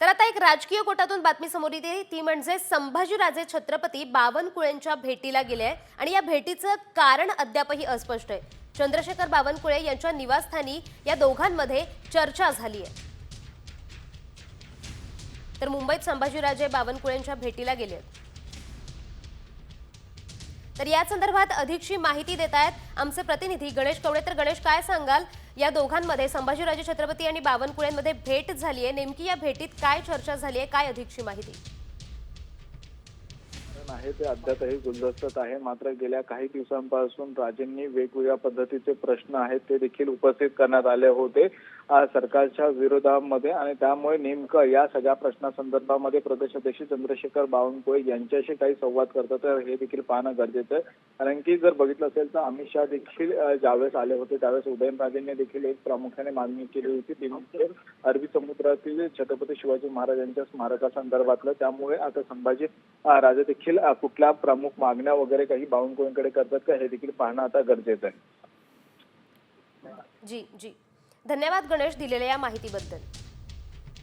तर आता एक राजकीय कोटातून बातमी समोर येते. ती म्हणजे संभाजीराजे छत्रपती बावनकुळेंच्या भेटीला गेले आहे आणि या भेटीचं कारण अद्यापही अस्पष्ट आहे. चंद्रशेखर बावनकुळे यांच्या निवासस्थानी या दोघांमध्ये चर्चा झाली आहे. तर मुंबईत संभाजीराजे बावनकुळेंच्या भेटीला गेले आहेत. तर या संदर्भात अधिकची माहिती देत आहेत आमचे प्रतिनिधी गणेश कवडे. तर गणेश काय सांगाल? या दोघांमध्ये संभाजीराजे छत्रपती आणि बावनकुळेंमध्ये भेट झाली आहे नेमकी या भेटीत काय चर्चा झाली आहे काय अधिकची माहिती? आहे ते अद्यापही गुलदस्त्यात आहे. मात्र गेल्या काही दिवसांपासून राजेंनी वेगवेगळ्या पद्धतीचे प्रश्न आहेत ते देखील उपस्थित करण्यात आले होते सरकारच्या विरोधामध्ये. आणि त्यामुळे नेमकं या सगळ्या प्रश्नासंदर्भामध्ये प्रदेश अध्यक्ष चंद्रशेखर बावनकुळे यांच्याशी काही संवाद करतात तर हे देखील पाहणं गरजेचं आहे. कारण की जर बघितलं असेल तर अमित शहा देखील ज्यावेळेस आले होते त्यावेळेस उदयनराजेंनी देखील एक प्रामुख्याने मागणी केली होती ती म्हणजे अरबी भारतातील छत्रपती शिवाजी महाराजांच्या स्मारकासंदर्भातलं त्यामुळे आता संभाजी राजा राजे देखील कुठल्या प्रमुख मागण्या वगैरे काही बावनकुळेंकडे करतात का हे देखील पाहणं आता गरजेचं आहे. जी जी. धन्यवाद गणेश दिलेल्या या माहितीबद्दल.